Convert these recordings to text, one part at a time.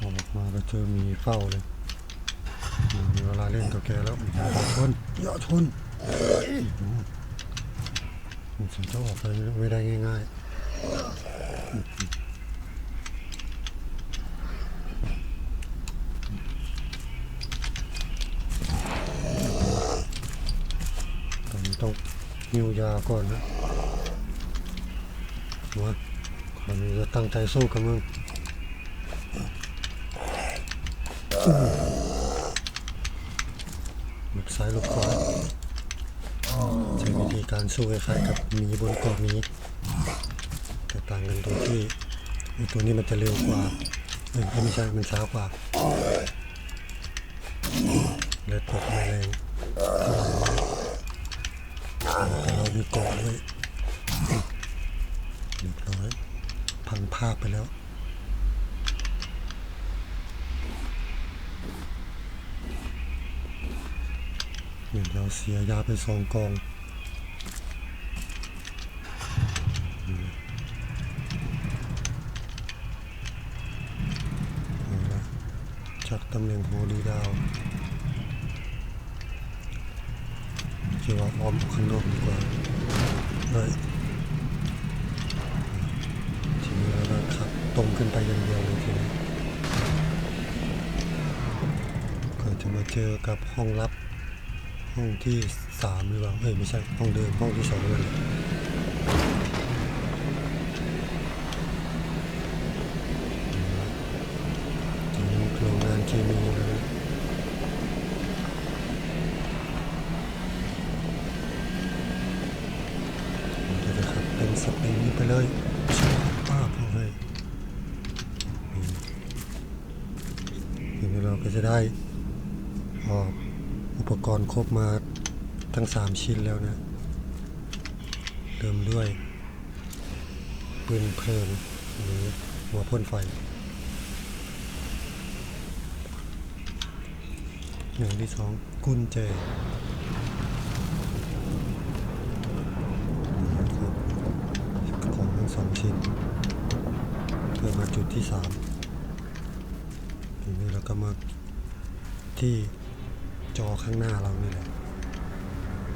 ออกมาก็เจอมีเฝ้าเลยมีเวลาเล่นกับแกแล้วอย่าชนอย่าชนมันจะออกไปไม่ได้ง่ายๆต้องมิวยาก่อนนะว่าคนนี้จะตั้งใจสู้กับมึง หลบซ้ายหลบขวาใช้วิธีการสู้คล้ายๆกับมีบนเกาะหมีแต่ต่างกันตรงที่ไอตัวนี้มันจะเร็วกว่าเอ้ยไม่ใช่มันช้ากว่าและตกไม่แรงแต่เรามีเกาะด้วยเรียบร้อยพังภาพไปแล้ว เดี๋ยวเราเสียยาไปสองกองอืมเอาละจัดตำแหน่งโฮลีดาวคิดว่าอ้อมออกข้างนอกดีกว่าเฮ้ยทีนี้เราขับตรงขึ้นไปอย่างเดียวเลยทีนี้ก็จะมาเจอกับห้องลับ ห้องที่สามหรือเปล่าเอ้ยไม่ใช่ห้องเดิมห้องที่สองเลยถึงโรงงานเคมีแล้วนะเราจะขับเป็นสปริงนี้ไปเลยป้าพวกเฮ้ยนี่ทีนี้เราก็จะได้ออก อุ ปกรณ์ครบมาทั้ง 3 ชิ้นแล้วนะ เริ่มด้วยปืนเพลิงหรือหัวพ่นไฟอย่างที่สองกุญแจของทั้งสองชิ้นเพื่อมาจุดที่สามทีนี้เราก็มาที่ จอข้างหน้าเรานี่แหละ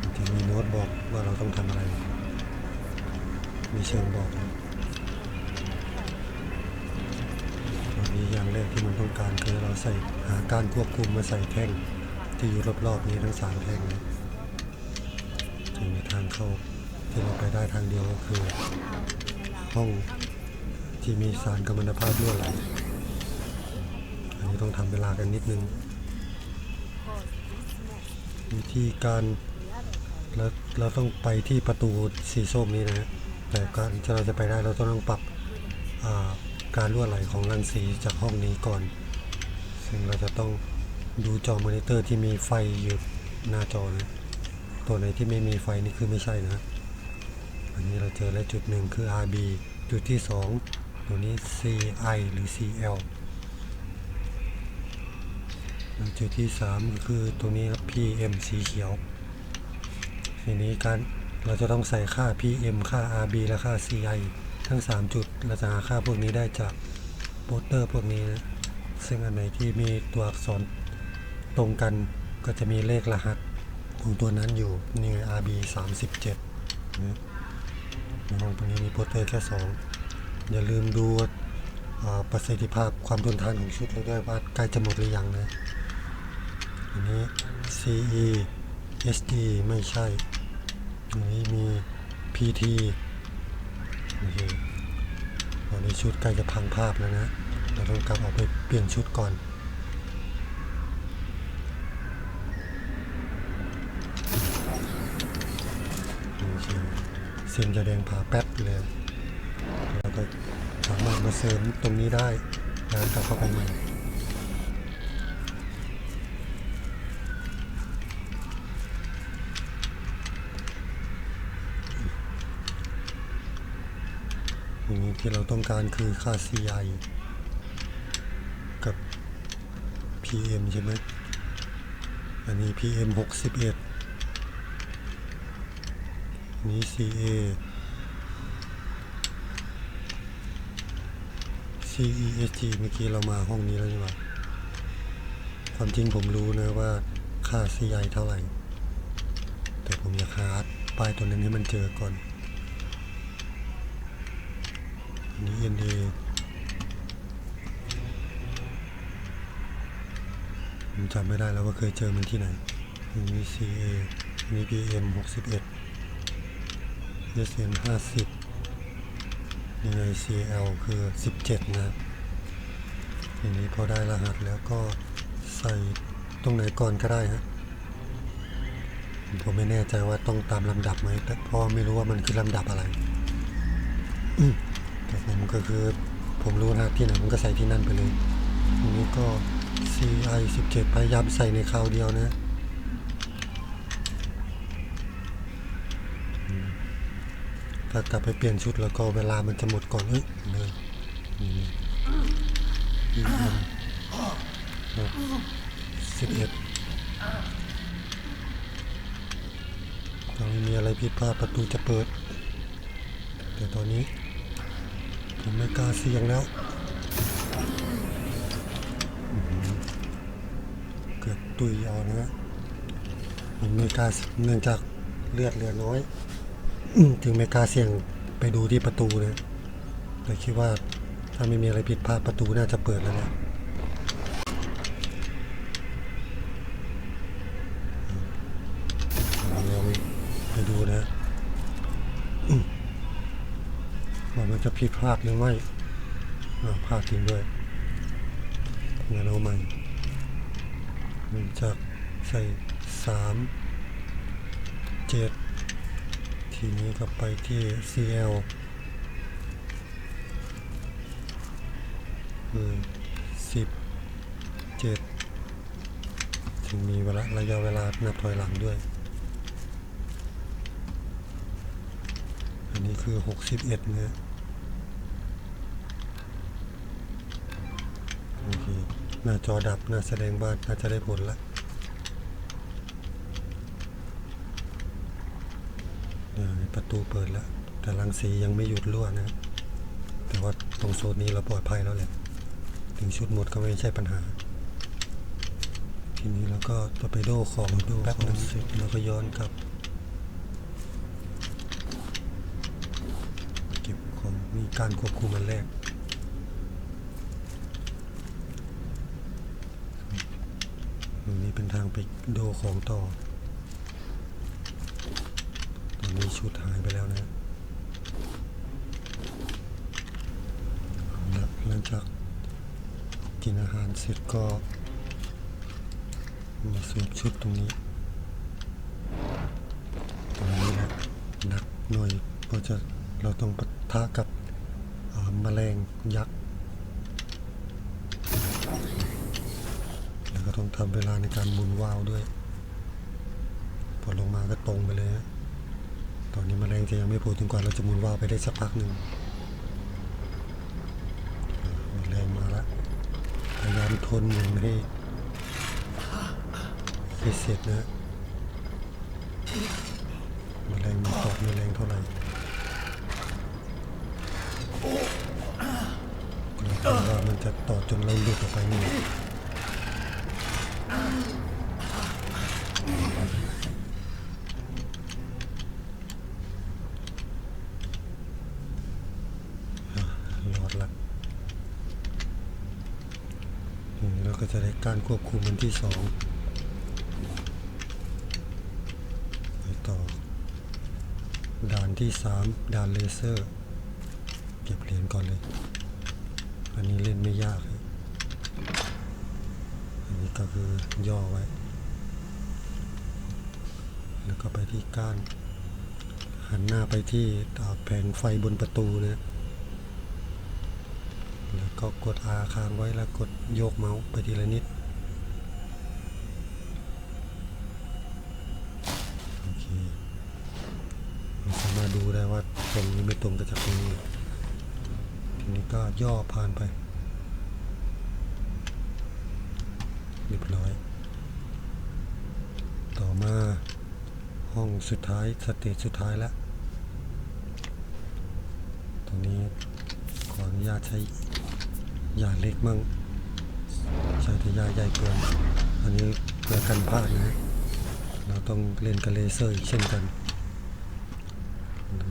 มันจะมีโน้ตบอกว่าเราต้องทำอะไร มีเชิงบอกตอนนี้อย่างแรกที่มันต้องการคือเราใส่หาการควบคุมมาใส่แท่งที่อยู่รอบๆนี้ทั้งสามแท่งนะถึงมีทางเข้าที่เราไปได้ทางเดียวก็คือ ห้องที่มีสารกัมมันตภาพรั่วไหลอันนี้ต้องทำเวลากันนิดนึง วิธีการเราเราต้องไปที่ประตูสีส้มนี้นะฮะแต่การที่เราจะไปได้เราต้องปรับาการรั่วไหลของรังสีจากห้องนี้ก่อน ซึ่งเราจะต้องดูจอมอนิเตอร์ที่มีไฟอยู่หน้าจอนะตัวไหนที่ไม่มีไฟนี่คือไม่ใช่นะ อันนี้เราเจอแล้วจุดหนึ่งคือ RB จุดที่สองตัวนี้ CI หรือ CL จุดที่สามก็คือตรงนี้ครับ PM สีเขียว ทีนี้การเราจะต้องใส่ค่า PM ค่า RB และค่า CI ทั้ง 3 จุด เราจะหาค่าพวกนี้ได้จากโปสเตอร์พวกนี้นะ ซึ่งอันไหนที่มีตัวอักษรตรงกันก็จะมีเลขรหัสของตัวนั้นอยู่ นี่ไง RB 37นะในห้องตรงนี้มีโปสเตอร์แค่ 2 อย่าลืมดูประสิทธิภาพความทนทานของชุดเราด้วยว่าใกล้จะหมดหรือยังนะ อันนี้ CE SE ไม่ใช่อันนี้มี PT โอเคตอนนี้ชุดใกล้จะพังภาพแล้วนะ เราต้องกลับออกไปเปลี่ยนชุดก่อนโอเคเส้นจะแดงผ่าแป๊บเลยแล้วก็สามารถมาเสริมตรงนี้ได้แล้วกลับเข้าไปใหม่ อย่างนี้ที่เราต้องการคือค่า CI กับ PM ใช่ไหมอันนี้ PM 61อันนี้ CA C E S G เมื่อกี้เรามาห้องนี้แล้วนี่ไหว่าความจริงผมรู้นะว่าค่า C I เท่าไหร่ แต่ผมอยากหาป้ายตัวนั้นให้มันเจอก่อน อันนี้ N A ผมจำไม่ได้แล้วว่าเคยเจอมันที่ไหนอันนี้ C A อันนี้ P M 61 S N 50ยังไง C L คือ 17 นะทีนี้พอได้รหัสแล้วก็ใส่ตรงไหนก่อนก็ได้ฮะผมไม่แน่ใจว่าต้องตามลำดับไหมแต่พราะไม่รู้ว่ามันคือลำดับอะไร ผมก็คือผมรู้นะที่ไหนผมก็ใส่ที่นั่นไปเลยอันนี้ก็ CI 17พยายามใส่ในคราวเดียวนะถ้ากลับไปเปลี่ยนชุดแล้วก็เวลามันจะหมดก่อนเอ้ยเลยนี่สิบเอ็ดถ้าไม่มีอะไรผิดพลาดประตูจะเปิด แต่ตอนนี้ ผมไม่กล้าเสี่ยงแล้วอื้อหือเกิดตุยเอานะฮะผมไม่กล้าเนื่องจากเลือดเหลือน้อยอื้อถึงไม่กล้าเสี่ยงไปดูที่ประตูนะแต่คิดว่าถ้าไม่มีอะไรผิดพลาดประตูน่าจะเปิดแล้วนะเราไปดูนะ ว่ามัน จะผิดพลาดหรือไม่พลาดจริงด้วยงั้นเอาใหม่เนื่งจากใส่สามเจ็ดทีนี้ก็ไปที่ CL คือสิบเจ็ดถึงมีเวลาระยะเวลานับถอยหลังด้วย อันนี้คือ61เนี่ยโอเค หน้าจอดับหน้าแสดงว่าน่าจะได้ผลละเนี่ยประตูเปิดแล้ว แต่รังสียังไม่หยุดรั่วนะแต่ว่าตรงโซนนี้เราปลอดภัยแล้วแหละ ถึงชุดหมดก็ไม่ใช่ปัญหา ทีนี้เราก็จะไปโดของดูแป๊บนึงเสร็จแล้วก็ย้อนกลับ เก็บของมีการควบคุมมันแรก ตรงนี้เป็นทางไปโดของต่อ ตอนนี้ชุดหายไปแล้วนะเอาละหลังจากกินอาหารเสร็จก็ มาสวมชุดตรงนี้ตรงนี้นะหนักหน่อยเพราะจะเราต้องปะทะกับแมลงยักษ์ำเวลาในการหมุนว่าวด้วย พอลงมาก็ตรงไปเลยฮะตอนนี้มแมลงจะยังไม่โผล่ถึงกว่าเราจะหมุนว่าวไปได้สักพักหนึ่งอ่าแมลงมาล้วพยายามทนหมุนให้ให้เสร็จนะมแมลงมันตอกไม่แรงเท่าไหร่กลัวว่ามันจะต่อจนเราหลุดออกไปนี่อะรอดละทีนี้เรา การควบคุมมันที่สองไปต่อ ด่านที่สามด่านเลเซอร์ เก็บเหรียญก่อนเลย อันนี้เล่นไม่ยากเลยอันนี้ก็คือย่อไว้ แล้วก็ไปที่ก้าน หันหน้าไปที่อ่าแผงไฟบนประตูนะแล้วก็กด R ค้างไว้แล้วกดโยกเมาส์ไปทีละนิด โอเค เราสามารถดูได้ว่า ตรงหรือไม่ตรงกับจากตรงนี้ทีนี้ก็ย่อผ่านไปเรียบร้อย ต่อมาห้องสุดท้ายสเตจสุดท้ายแล้วตรงนี้ขออนุญาตใช้ยาเล็กมั่งใช้แต่ยาใหญ่เกินอันนี้เพื่อกันพลาดนะเราต้องเล่นกับเลเซอร์อีกเช่นกัน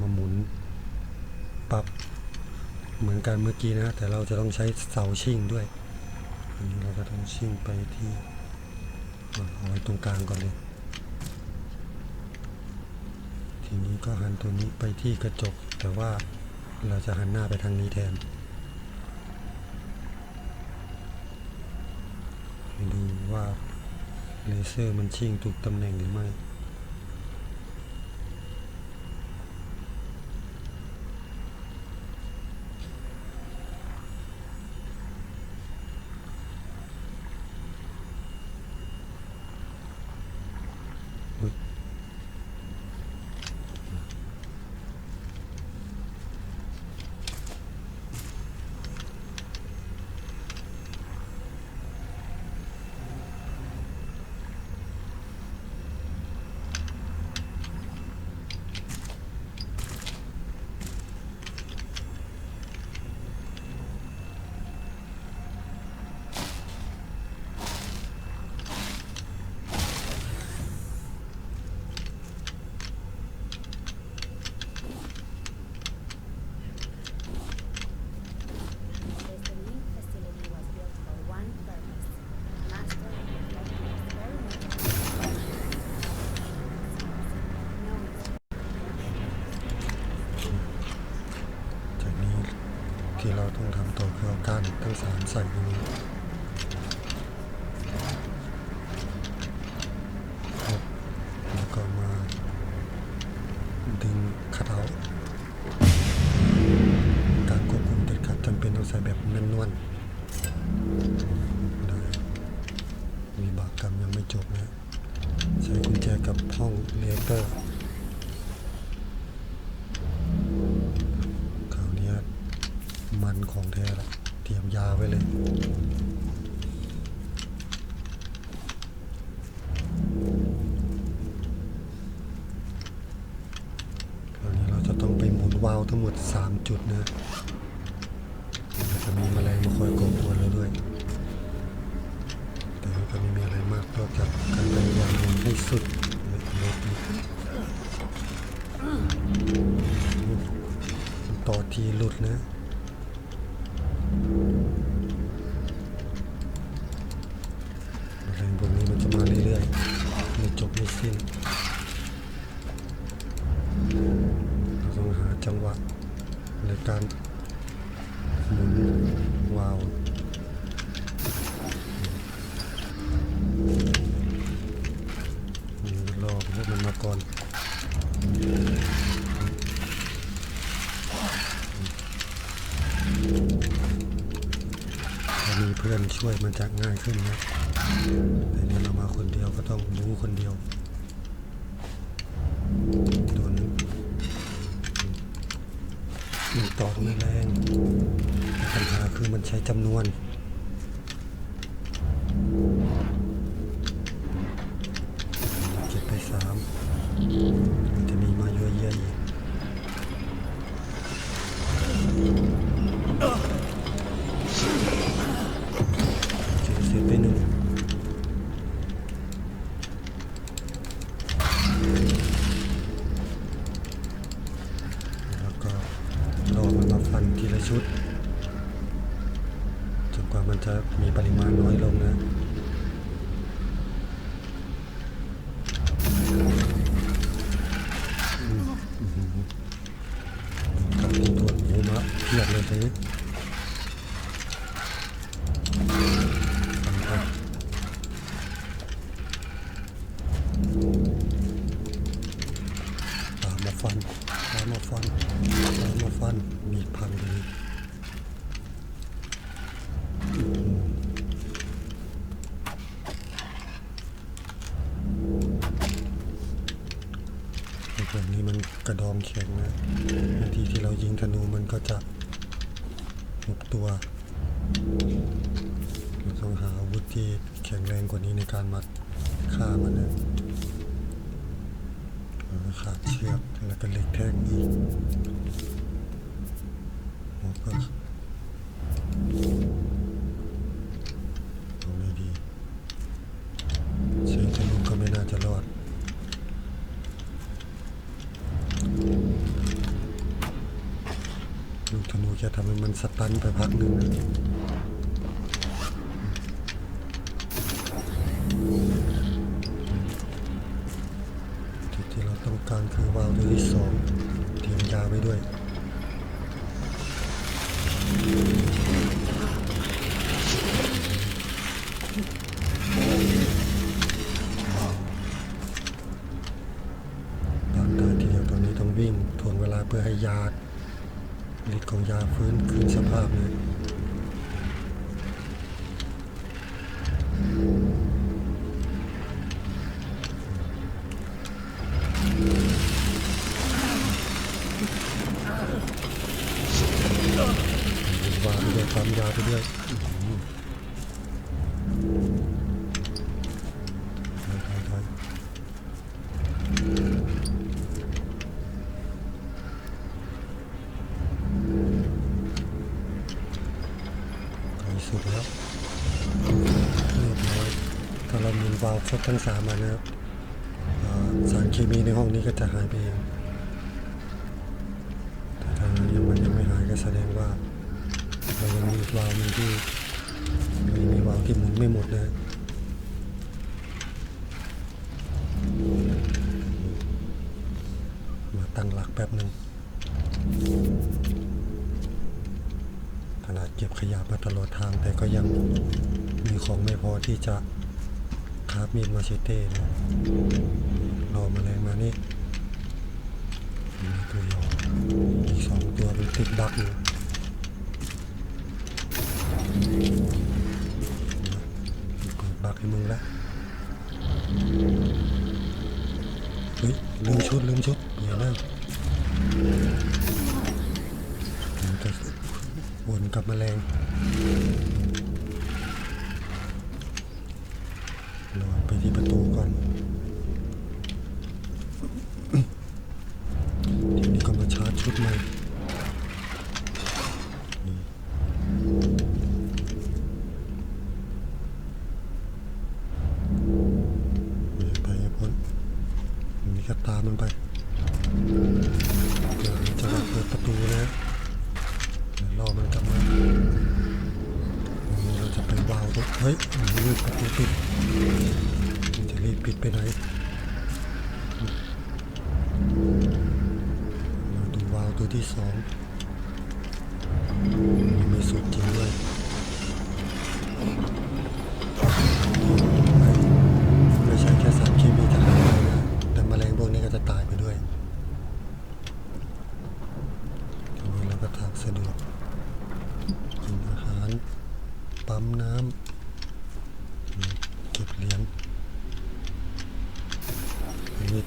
มาหมุนปรับ เหมือนกันเมื่อกี้นะ แต่เราจะต้องใช้เสาชิ่งด้วย อันนี้เราก็ต้องชิ่งไปที่เอาไว้ตรงกลางก่อนเลยทีนี้ก็หันตัวนี้ไปที่กระจก แต่ว่าเราจะหันหน้าไปทางนี้แทนดูว่าเลเซอร์มันชิ่งถูกตำแหน่งหรือไม่ This new facility was built for one purpose. Master reflective experiment. No จากนี้ที่เราต้องทำต่อคือเอาก้านทั้งสาม ใส่ตรงนี้ครับแล้วก็มาดึงคัดเอาการควบคุมเด็ดขาดจำเป็นต้องใส่แบบแน่นนวลได้มีบากกรรมยังไม่จบนะ ใช้กุญแจกับห้องเลเตอร์าวเนี้ยมันของแท้ละเตรียมยา ไว้เลย คราวนี้เราจะต้องไปหมุนวาล์วทั้งหมด 3 จุดนะจะมีแมลงมาคอยก่อกวนเราด้วย แต่ก็ไม่มีอะไรมากนอกจากการพยายามให้สุดต่อทีหลุดนะ ถ้ามีเพื่อนช่วยมันจะง่ายขึ้นนะแต่เนี้ยเรามาคนเดียวก็ต้องรู้คนเดียวตัวนี้มันตอกไม่แรงปัญหาคือมันใช้จำนวน ปันทีละชุดจนกว่ามันจะมีปริมาณน้อยลงนะ อ้พวกนี้มันกระดองแข็งนะบางทีที่เรายิงธนูมันก็จะหุบตัวเราต้องหาอาวุธที่แข็งแรงกว่านี้ในการมาฆ่ามันนะแล้วขาดเชือกแล้วก็เหล็กแท่งอีกก็ สตันไปพักหนึ่งจุดที่เราต้องการคือวาล์วตัวที่สองเตรียมยาไว้ด้วย ของยาฟื้นคืนสภาพเลย ครบทั้งสามอันะครับสารเคมีในห้องนี้ก็จะหายไปเองแต่ถ้ายังมันยังไม่หายก็แสดงว่าเรายังมีวาล์วที่เรายังมีวาล์วที่หมุนไม่หมดนะมาตั้งหลักแป๊บหนึ่งขนาดเก็บขยะมาตลอดทางแต่ก็ยังมีของไม่พอที่จะ คาบมีดมาเชเต้นะรอมาแรงมานี่มีตัวยวอีกสองตัวเป็นติดบักอยู่เปิดบักให้มึงละเฮ้ยลืมชุดลืมชุดเดี๋ยวนะมันจะวนกลับมาแรง ไปที่ประตูก่อนทีนี้ก็มาชาร์จชุดใหม่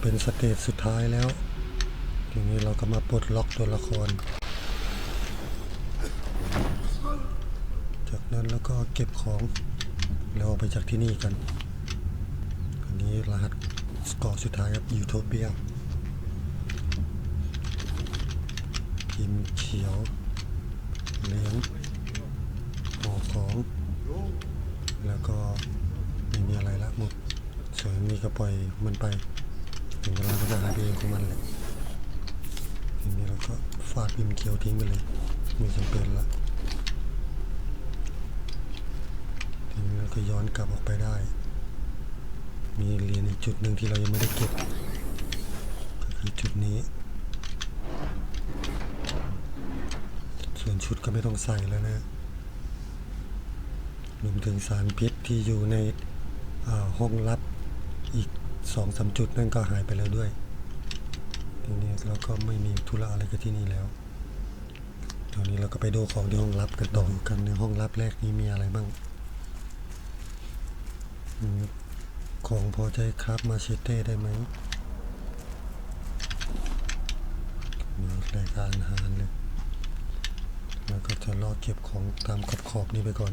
เป็นสเตจสุดท้ายแล้ว ทีนี้เราก็มาปลดล็อกตัวละคร จากนั้นแล้วก็เก็บของแล้วออกไปจากที่นี่กัน อันนี้รหัสสกอร์สุดท้ายครับยูโทเปียพิมพ์เขียวเหลี้ยงห่อของ แล้วก็ไม่มีอะไรละหมดส่วนอันนี้ก็ปล่อยมันไป ถึงเวลาก็จะหายไปเองของมันแหละทีนี้เราก็ฟาดพิมพ์เขียวทิ้งไปเลยไม่จำเป็นละทีนี้เราก็ย้อนกลับออกไปได้ มีเหรียญอีกจุดหนึ่งที่เรายังไม่ได้เก็บก็คือจุดนี้ ส่วนชุดก็ไม่ต้องใส่แล้วนะรวมถึงสารพิษที่อยู่ในห้องลับอีก สองสามจุดนั่นก็หายไปแล้วด้วยทีนี้เราก็ไม่มีธุระอะไรกับที่นี่แล้วตอนนี้เราก็ไปดูของที่ห้องลับกันต่อกันในห้องลับแรกนี้มีอะไรบ้างของพอใจครับมาเชเต้ได้ไหมมีรายการอาหารเลยแล้วก็จะรอเก็บของตามขอบขอบๆนี้ไปก่อน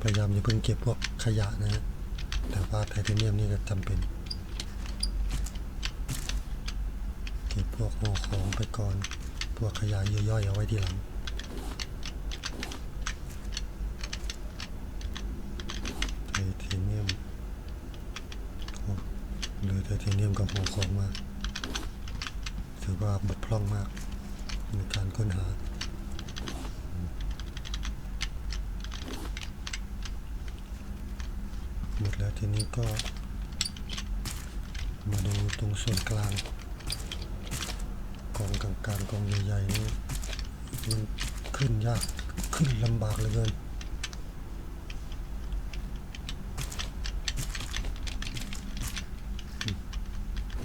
พยายามอย่าเพิ่งเก็บพวกขยะนะฮะแต่ว่าไทเทเนียมนี่ก็จำเป็น พวกห่อของไปก่อน พวกขยะย่อยๆเอาไว้ทีหลังไทเทเนียมหรือไทเทเนียมกับห่อของมาถือว่าบกพร่องมากในการค้นหาหมดแล้วทีนี้ก็มาดูตรงส่วนกลาง กองกลางๆกองใหญ่ๆนี่มันขึ้นยากขึ้นลำบากเหลือเกิน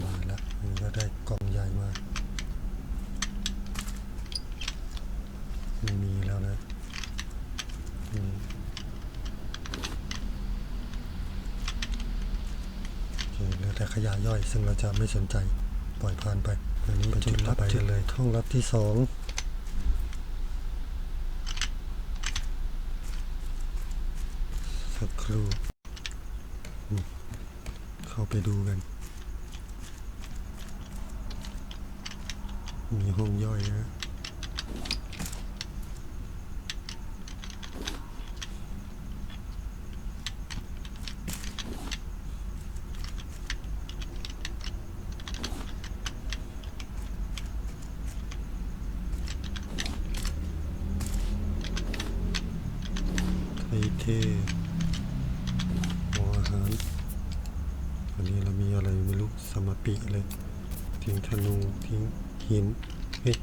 มาแล้วมันก็ได้กองใหญ่มาไม่มีแล้วนะโอเคเหลือแต่ขยะย่อยซึ่งเราจะไม่สนใจปล่อยผ่านไป อันนี้จุดรับไปกันเลยห้องรับที่สองสักครู่เข้าไปดูกัน มีห้องย่อยนะ ไทยเทหออาหารวันนี้เรามีอะไรไม่รู้ สมปิเลยทิ้งธนูทิ้งหินเฮ้ย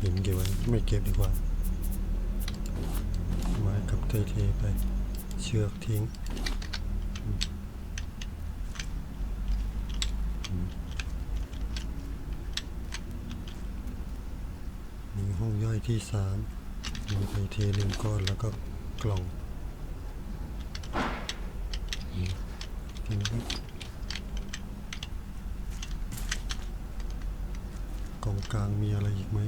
หินเก็บไว้ไม่เก็บดีกว่าไม้กับไทเทไป เชือกทิ้งมีห้องย่อยที่สามมีไทยเทหนึ่งก้อนแล้วก็กล่องมทีนี้ง กลางมีอะไรอีกไหม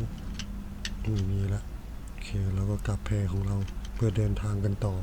ไม่มีแล้วโอเคเราก็กลับแพของเราเพื่อเดินทางกันต่อ